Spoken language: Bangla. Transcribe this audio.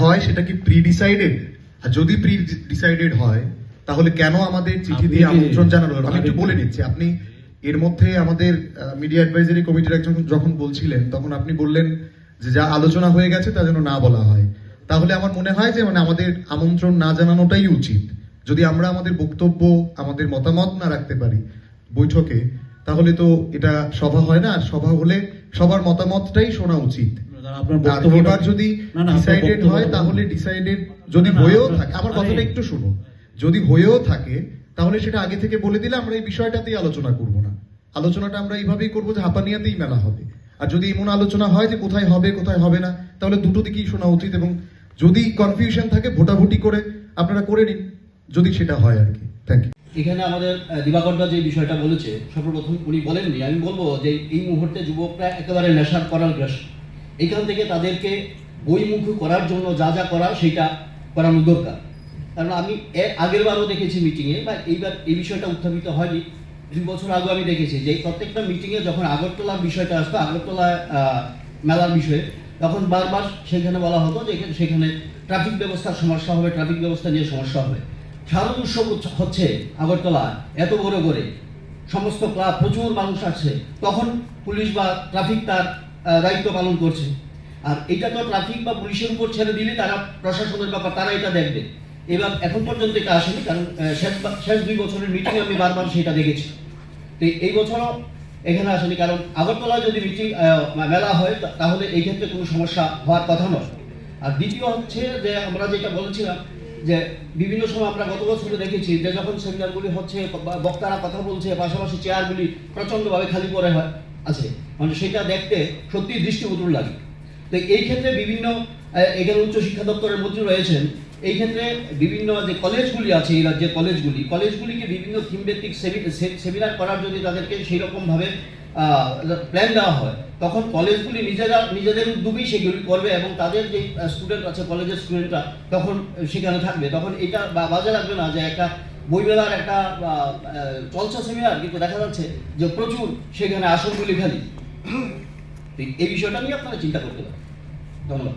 হয় সেটা কি প্রি ডিসাইডেড আর যদি প্রি ডিসাইডেড হয় তাহলে কেন আমাদের চিঠি দিয়ে আমন্ত্রণ জানানো হলো আমি একটু বলে নিচ্ছি। আপনি এর মধ্যে আমাদের মিডিয়া অ্যাডভাইজারি কমিটির একজন যখন বলছিলেন তখন আপনি বললেন যে যা আলোচনা হয়ে গেছে তা যেন না বলা হয়। তাহলে আমার মনে হয় যে মানে আমাদের আমন্ত্রণ না জানানোটাই উচিত। যদি আমরা আমাদের বক্তব্য আমাদের মতামত না রাখতে পারি বৈঠকে তাহলে তো এটা সভা হয় না। আর সভা হলে সবার মতামতটাই শোনা উচিত। আর এবার যদি ডিসাইডেড হয় তাহলে ডিসাইডেড যদি হয়েও থাকে আমার কথাটা একটু শুনুন। যদি হয়েও থাকে তাহলে সেটা আগে থেকে বলে দিলে আমরা এই বিষয়টাতেই আলোচনা করব না। আলোচনাটা আমরা এইভাবেই করব যে হাপানিয়াতেই মেলা হবে। আর যদি এমন আলোচনা হয় যে কোথায় হবে কোথায় হবে না তাহলে দুটো দিকেই শোনা উচিত এবং যদি কনফিউশন থাকে ভোটাভুটি করে আপনারা করে নিন যদি সেটা হয় আর কি। থ্যাংক ইউ এখানে আমাদের দিবাকরদা যে বিষয়টা বলেছে সর্বপ্রথম উনি বলেননি আমি বলব যে এই মুহূর্তে যুবকরা একেবারে নেশার করার গ্রাস এখান থেকে তাদেরকে বইমুখ করার জন্য যা যা করা সেটা করানো দরকার। কারণ আমি এর আগের বারও দেখেছি মিটিংয়ে, বা এইবার এই বিষয়টা উত্থাপিত হয়নি। দুই বছর আগে আমি দেখেছি যে প্রত্যেকটা মিটিংয়ে যখন আগরতলার বিষয়টা আসতো, আগরতলা মেলার বিষয়ে, তখন বারবার সেখানে বলা হতো যে সেখানে ট্রাফিক ব্যবস্থার সমস্যা হবে, ট্রাফিক ব্যবস্থা নিয়ে সমস্যা হবে। শারদ উৎসব হচ্ছে- আগরতলা এত বড় করে, সমস্ত ক্লাব, প্রচুর মানুষ আছে তখন পুলিশ বা ট্রাফিক তার দায়িত্ব পালন করছে। আর এটা তো ট্রাফিক বা পুলিশের উপর ছেড়ে দিলে তারা প্রশাসনের ব্যাপার, তারা এটা দেখবে। এবার এখন পর্যন্ত এটা আসেনি, কারণ শেষ শেষ দুই বছরের মিটিং আমি বারবার সেটা দেখেছি। তো এই বছরও এখানে আসেনি, কারণ আগরতলায় যদি মিটিং মেলা হয় তাহলে এই ক্ষেত্রে কোনো সমস্যা হওয়ার কথা নয়। আর দ্বিতীয় হচ্ছে যে আমরা যেটা বলেছিলাম, যে বিভিন্ন সময় আমরা গত বছরে দেখেছি যে যখন সেমিনারগুলি হচ্ছে বক্তারা কথা বলছে, পাশাপাশি চেয়ারগুলি প্রচণ্ডভাবে খালি পড়ে হয় আছে। মানে সেটা দেখতে সত্যি দৃষ্টিকটুর লাগে। তো এই ক্ষেত্রে বিভিন্ন এখানে উচ্চ শিক্ষা দপ্তরের মন্ত্রী রয়েছেন। এই ক্ষেত্রে বিভিন্ন যে কলেজগুলি আছে, এই রাজ্যের কলেজগুলি, কলেজগুলিকে বিভিন্ন থিম ভিত্তিক সেমিনার করার যদি তাদেরকে সেই রকমভাবে প্ল্যান দেওয়া হয়, তখন কলেজগুলি নিজেরা, নিজেদের উদ্যোগেই সেগুলি করবে এবং তাদের যে স্টুডেন্ট আছে, কলেজের স্টুডেন্টরা তখন সেখানে থাকবে। তখন এটা বাজে লাগবে না যে একটা বইমেলার একটা চলছে সেমিনার কিন্তু দেখা যাচ্ছে যে প্রচুর সেখানে আসনগুলি খালি। এই বিষয়টা নিয়ে আপনারা চিন্তা করতে পারেন। ধন্যবাদ।